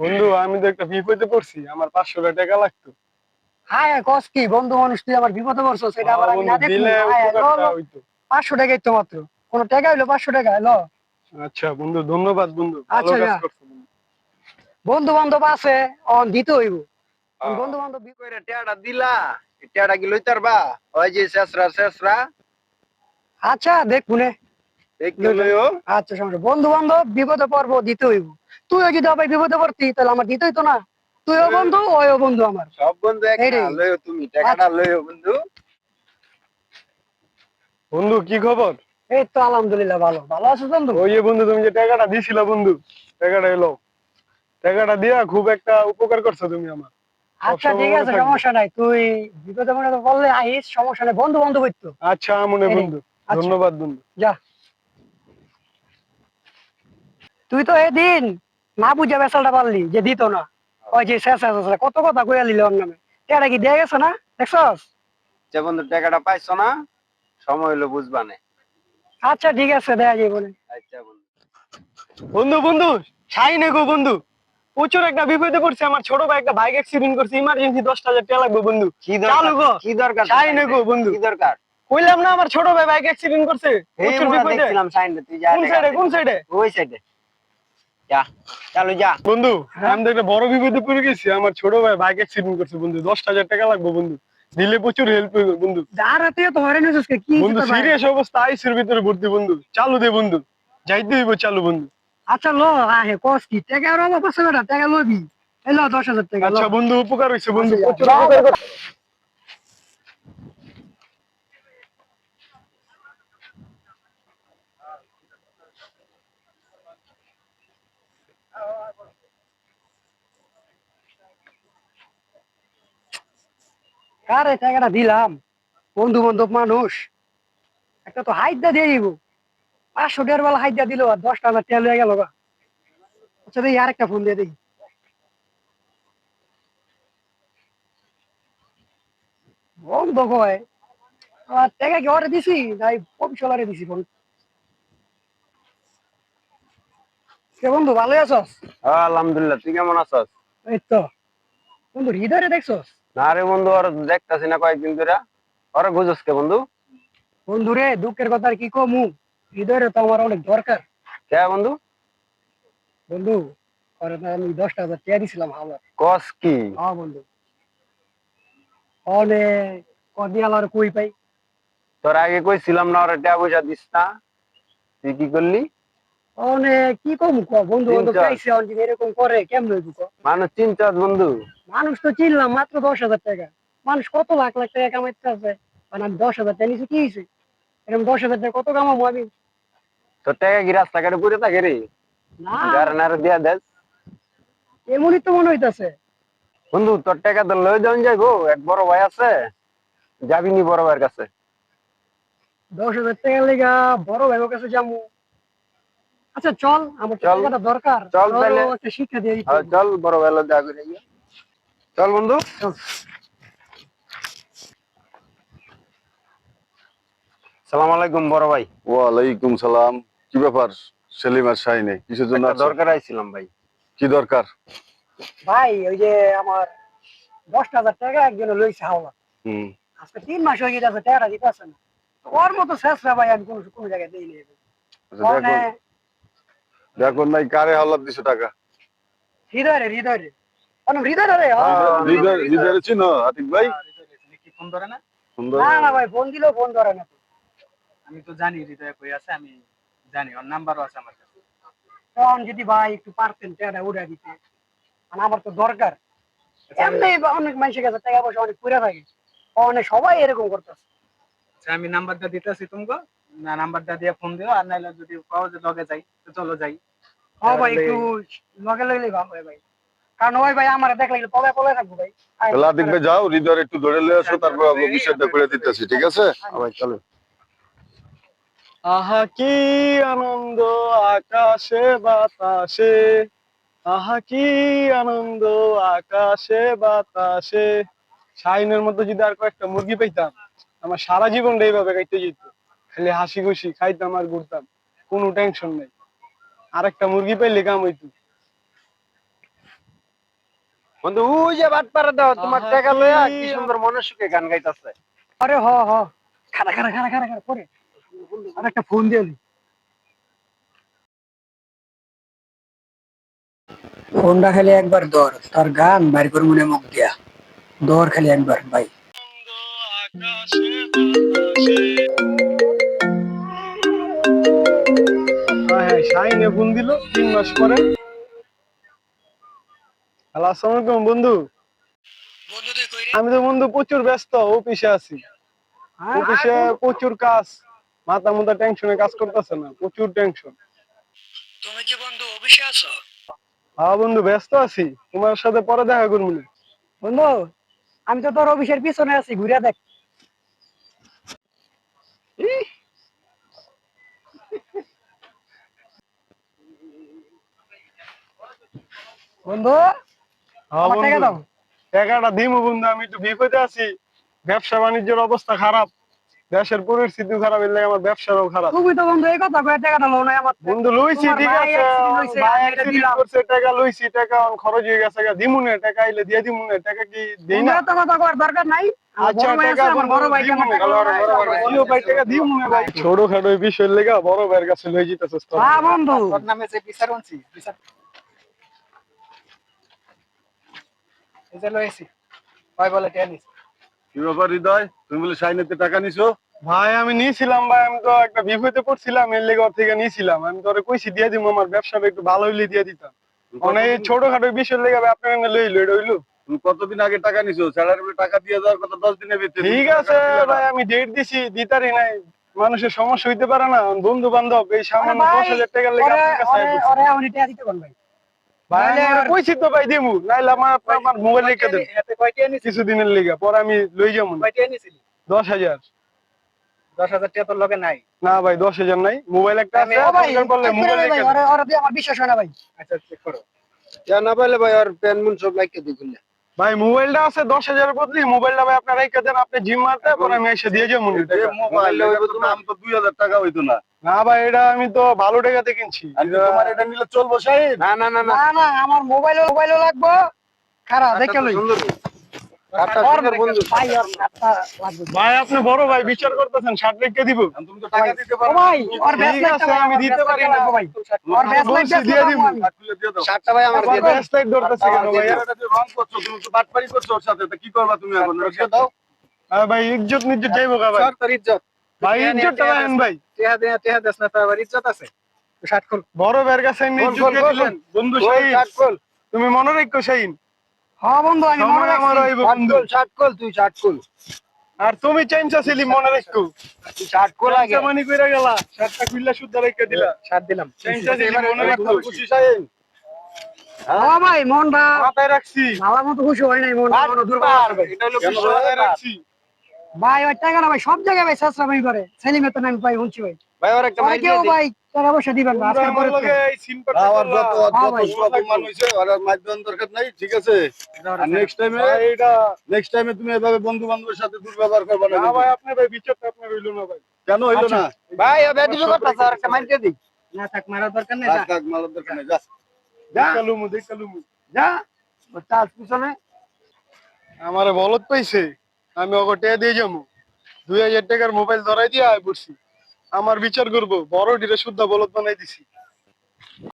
বন্ধু আমি তো একটা বিপদে পড়ছি আমার পাঁচশো টাকা লাগতো। হায় কস কি? বন্ধু মানুষ তুই আমার বিপদে পড়ছো সেটা আবার আমি না দেখি পাঁচশো টাকাই তো মাত্র। কোন টাকা হইল পাঁচশো টাকা লো। আচ্ছা বন্ধু ধন্যবাদ বন্ধু। আচ্ছা, বন্ধু। বন্ধু। বান্ধব আছে অন দিতে হইব। বন্ধু বান্ধব কইরা টেয়াটা দিলা টেয়াটা কি লইতার বা ওই যে শেষরা শেষরা। আচ্ছা দেখব নে দেখতে লইও। আচ্ছা সমস্যা বন্ধু বান্ধব বিপদে পড়ব দিতে হইব। তুইও যদি আবার বিপদে পড়তি তাহলে আমার দিতে হইতো না। তুইও বন্ধু ওইও বন্ধু আমার। সব বন্ধু এক না লইও তুমি টাকাটা লইও বন্ধু। বন্ধু কি খবর? এই তো আলহামদুলিল্লাহ ভালো। ভালো আছো বন্ধু? ওই যে বন্ধু তুমি যে টাকাটা দিছিলা বন্ধু টাকাটা এলো টাকাটা দিয়া খুব একটা উপকার করছ তুমি আমার। আচ্ছা ঠিক আছে থাকবে। সমস্যা নাই। তুই বিপদে মনে তো বললে আইস সমস্যা নাই। বন্ধু বন্ধু হইতো আচ্ছা আমনে এই বন্ধু। আচ্ছা। ধন্যবাদ বন্ধু। যা। তুই তো এদিন না বুঝে বেসালটা পারলি যে দিত না। ওই যে শেষ শেষ কত কথা কইয়া লিলে ওর নামে। এটা কি দিয়ে গেছে না? দেখছস? যে বন্ধু টাকাটা পাইছো না? সময় না। আচ্ছা ঠিক আছে দেয়া যাবে বলে। আচ্ছা বন্ধু। বন্ধু বন্ধু ছাই নেগো বন্ধু। প্রচুর একটা বিপদে পড়ছে। আমার ছোট ভাই একটা বাইক অ্যাক্সিডেন্ট করছে। ইমার্জেন্সি দশ হাজার টাকা লাগবে বন্ধু। কি। দরকার? কি দরকার? চাই না গো বন্ধু। কি দরকার? কইলাম না আমার ছোট ভাই বাইক অ্যাক্সিডেন্ট করছে। প্রচুর বিপদে। দেখছিলাম সাইন তুই যা কোন সাইডে কোন সাইডে ওই সাইডে যা চালু যা। বন্ধু? আমি তো একটা বড় বিপদে পড়ে গেছি। আমার ছোট ভাই বাইক অ্যাক্সিডেন্ট করছে বন্ধু। দশ হাজার টাকা লাগবে বন্ধু। দিলে প্রচুর হেল্প হইবে বন্ধু। দাঁড়াতে তো হয়রানি হইছিস কে? কি বন্ধু সিরিয়াস অবস্থা আইসির ভিতরে ভর্তি বন্ধু। চালু দে বন্ধু। যাইতে হইব চালু বন্ধু। আচ্ছা লো আহে কস কি? টাকা আর অভাব আছে টাকা লবি। এই লো দশ হাজার টাকা আচ্ছা বন্ধু উপকার হইছে বন্ধু আচ্ছা, প্রচুর যা। উপকার করছে। কারে টাকাটা দিলাম? বন্ধু বান্ধব মানুষ। একটা তো হাইদা দিয়ে দিব। পাঁচশো দেড় বেলা হাইদা দিল আর দশটা হাজার তেল হয়ে গেল গা। আচ্ছা দেখি আরেকটা ফোন দিয়ে দেখি। বন্ধ কয় আর টাকা কি অর্ডার দিছি? নাই কমিশনারে দিছি ফোন কে বন্ধু ভালোই আছস? হ্যাঁ, আলহামদুলিল্লাহ তুই কেমন আছস? এই তো। বন্ধু হৃদয়ে দেখছস? না রে বন্ধু ওর দেখতাছি না কয়েকদিন ধরে। ওরা বুঝস কে বন্ধু? বন্ধু রে দুঃখের কথা আর কি কমু? হৃদয়ের তো আমার অনেক দরকার। কে বন্ধু? বন্ধু তো আমি দশটা হাজার টাকা দিছিলাম আমার কস কি? হ্যাঁ বন্ধু। অনেক কদিয়াল আর কই পাই? তোর আগে কইছিলাম না ওরা টাকা পয়সা দিস না। তুই কি করলি? অনেক কি কমু ক? বন্ধু বন্ধু পাইছে অনেক এরকম করে কেমন হইব মানুষ চিন্তাস বন্ধু। মানুষ তো চিনলাম মাত্র দশ হাজার টাকা। মানুষ কত লাখ লাখ টাকা কামাইতে আছে? মানে আমি দশ হাজার টাকা নিচে কি হয়েছে এরকম দশ হাজার টাকা কত কামাবো আমি? তোর টাকা কি রাস্তাঘাটে পড়ে থাকে রে? না। গারানারে দিয়া দেস এমনই তো মনে হইতাছে। বন্ধু তোর টাকা তো লয়ে যাওয়া যাইবো। এক বড় ভাই আছে যাবি নি বড় ভাইয়ের কাছে। দশ হাজার টাকা লেগা বড় ভাইয়ের কাছে যাব আচ্ছা চল আমার টাকাটা দরকার। চল তাহলে। একটা শিক্ষা দিয়ে হ্যাঁ। চল বড় ভাই লগে আগে চল বন্ধু। সালাম আলাইকুম বড় ভাই। ওয়ালাইকুম সালাম। কি ব্যাপার? সেলিম আর শাহিনে কিসের জন্য দরকার আইছিলাম ভাই। কি দরকার? ভাই ওই যে আমার দশটা হাজার টাকা একজনে লইছে হাওলা। হুম। আজকে তিন মাস হয়ে গেছে টাকাটা দিতে আসে না। ওর মতো শেষ রে ভাই আমি কোনো কোনো জায়গায় দিই নি আচ্ছা, মানে দেখো দেখো নাই কারে হাওলাত দিছো টাকা? হৃদয় রে হৃদয় রে হৃদয় রে হ্যাঁ, হৃদয় চিনো আতিক ভাই? কি ফোন ধরে না? সুন্দর না। না ভাই ফোন দিলেও ফোন ধরে না। আমি তো জানি হৃদয় কই আছে আমি জানি ওর নাম্বারও আছে আমার কাছে। তখন যদি ভাই একটু পারতেন টাকাটা উড়া দিতে আমার তো দরকার। এমনি অনেক মানুষের কাছে টাকা পয়সা অনেক পুরে থাকে। অনেক সবাই এরকম করতেছে। আচ্ছা, আমি নাম্বারটা দিতেছি তুমি না নাম্বারটা দিয়ে ফোন দিও আর নাইলে যদি পাও যে লগে যাই তো চলো যাই। হ্যাঁ ভাই একটু লগে লগে ভালো হয় ভাই। কারণ ওই ভাই আমার দেখলে পলে পলে থাকব ভাই। তাহলে আতিক ভাই যাও হৃদয় একটু ধরে লিয়ে আসো তারপর আমরা বিষয়টা করে দিতেছি ঠিক আছে? ভাই চলো আহা কি আনন্দ আকাশে বাতাসে। আহা কি আনন্দ আকাশে বাতাসে। শাহিনের মধ্যে যদি আর কয়েকটা মুরগি পেতাম আমার সারা জীবনটা এইভাবে কাটতে যেত। খালি হাসি খুশি খাইতাম আর ঘুরতাম। কোনো টেনশন নেই। আর একটা মুরগি পাইলে কাম হইতো। বন্ধু ওই যে বাট পারে দাও তোমার টাকা লইয়া কি সুন্দর মনে সুখে গান গাইতাছে। আরে হ হ। খারা খারা খারা খারা খারা পরে। আর একটা ফোন দিয়ে ফোনটা খালি একবার দর তার গান বাইর করে মনে মুখ দিয়া। দর খালি একবার ভাই। আকাশে ফোন দিল তিন মাস পরে। হ্যালো আসসালামু আলাইকুম বন্ধু। বন্ধু তুই কই আমি তো বন্ধু প্রচুর ব্যস্ত অফিসে আছি। অফিসে প্রচুর কাজ মাথা মুথা টেনশনে কাজ করতেছে না প্রচুর টেনশন তুমি কি বন্ধু অফিসে আছো? হ্যাঁ বন্ধু ব্যস্ত আছি। তোমার সাথে পরে দেখা করব না। বন্ধু আমি তো তোর অফিসের পিছনে আছি ঘুরে দেখ। বন্ধু হ্যাঁ আমার টাকা দাও। টাকাটা দিমু বন্ধু আমি একটু বিপদে আছি ব্যবসা বাণিজ্যের অবস্থা খারাপ। দেশের পরিস্থিতি খারাপ এর লাগে আমার ব্যবসাটাও খারাপ। তুমি তো বন্ধু এই কথা কয়ে টাকাটা লো আমার। বন্ধু লইছি ঠিক আছে। ভাই এটা দিলাম। করছে, টাকা লইছি টাকা এখন খরচ হয়ে গেছে গা, দিমু না টাকা আইলে দিয়ে দিমু না টাকা কি দেই না? বন্ধু, কথা কওয়ার দরকার নাই। আচ্ছা টাকা বড় ভাই কেন? ভাই, টাকা দিমু না ভাই। ছোট খাটো এই বিষয়ের লেগা বড় ভাইয়ের কাছে লই যেতেছিস তোর হ্যাঁ বন্ধু। তোর নামে যে বিচার বিচার এই লয়েছি ভাই বলে টিয়া নিস কি ব্যাপার হৃদয়? তুমি বলে শাইনেতে টাকা নিছো? ভাই আমি নিয়েছিলাম ভাই আমি তো একটা বিপদে পড়ছিলাম এর লেগে থেকে নিয়েছিলাম। আমি তোরে কইছি দিয়ে দিমু আমার ব্যবসাটা একটু ভালো হইলে দিয়ে দিতাম। অনেক ছোটখাটো বিষয়ের লেগে আপনার এনে লইলো এটা হইল। কতদিন আগে টাকা নিছো? স্যালারি টাকা দিয়ে যাওয়ার কথা দশ দিনের ভিতরে। ঠিক আছে ভাই আমি ডেট দিছি দিতারি নাই। মানুষের সমস্যা হইতে পারে না। বন্ধু বান্ধব এই সামান্য দশ হাজার টাকার লেগে আপনার কাছে কইছি তো ভাই দিমু নাইলে আমার আপনার আমার মোবাইল রেখে দেন হাতে কয় টিয়া নিছিস কিছুদিনের লেগে পরে আমি লই যাব কয় টিয়া নিছিলি দশ হাজার। দশ হাজার টাকা তোর লগে নাই? না ভাই দশ হাজার নাই। মোবাইল একটা আছে ও ভাই দরকার পড়লে চেক করে মোবাইল দে ভাই রেখে দেন। ওরে ওরে দিয়ে আমার বিশ্বাস হয় না ভাই। আচ্ছা চেক করো। না পাইলে ভাই আর প্যান মুন সব লাইকে দিগুলে ভাই মোবাইলটা আছে দশ হাজারের বদলি মোবাইলটা ভাই আপনার রেখে দেন আপনি জিম মারতে পরে আমি এসে দিয়ে যাব মোবাইল এটার তো দুই হাজার টাকা হইতো না। না ভাই এটা আমি তো ভালো টাকাতে কিনছি। তোমার এটা নিলে চলবো শাহিন না না না না। না আমার মোবাইল মোবাইলও লাগবো। খারাপ দেখে লই। কাটটা ওর সুন্দর বন্ধু। ভাই ওর কাটটা লাগবে। ভাই আপনি বড় ভাই বিচার করতেছেন ষাট রেখে দিব। তুমি তো টাকা দিতে পারো ভাই ওর আমি দিতে পারি না। ভাই। ওর ব্যাস বলছি দিয়ে দিব। কাট খুলে দিয়ে দাও। শার্টটা ভাই আমার দিয়ে ব্যাস লাইট ধরতেছে কেন ভাই? এটা যে রং করছ তুমি তো বাটপারি করছ ওর সাথে তা কি করবা তুমি এখন? এটা দাও। ভাই ইজ্জত নিজ্জত যাইবো ভাই। সর ইজ্জত। ভাই ইজ্জতটা রাখেন ভাই। টিয়া দিয়ে টিয়া দেস না তোর ইজ্জত আছে। খোল। বড় কাছে। বন্ধু শাহিন। শার্ট তুমি মনে রাখো শাহিন। হ্যাঁ বন্ধু আমি মনে রাখছি। বন্ধু। শার্ট তুই শার্ট আর তুমি চেঞ্জা ছিলি মনে রাখো। শার্ট আগে। মানি কইরা গেলা। শার্টটা খুললা শুদ্ধ রেখে দিলা। দিলাম। চেঞ্জা ছিলি মনে রাখো খুশি। শাহিন। হ্যাঁ ভাই মনটা মাথায় রাখছি। ভালো মতো খুশি হয় নাই মন মন দুর্বল। এটা হলো রাখছি। ভাই ওই টাকাটা ভাই সব জায়গায় ভাই সাসরা ভাই করে। সেলিমে তো পাই শুনছি ভাই। ভাই আর একটা দিয়ে ভাই টাকা পয়সা দিবেন না আজকের পরে এই সিন আমার। যত হ্যাঁ যত ভাই, অপমান হয়েছে আর আর মাধ্যম দরকার নাই ঠিক আছে? আর নেক্সট টাইমে ভাই, এটা নেক্সট টাইমে তুমি এভাবে বন্ধু বান্ধবের সাথে দুর্ব্যবহার করবে না ভাই আপনার ভাই বিচারটা আপনার হইল না ভাই। কেন হইল না? ভাই ও বেদি আর একটা মাইক দিয়ে দি না থাক মারার দরকার নেই থাক যা। থাক মালার দরকার নেই যা। দেখালুমু দেখালুমু যা। ও তার পিছনে। আমারে বলত পাইছে। আমি ওকে দিয়ে যাব। দুই হাজার টাকার মোবাইল ধরাই দিয়ে আয় পড়ছি আমার বিচার করব। বড় ডিরে শুদ্ধ বলত বানাই দিছি।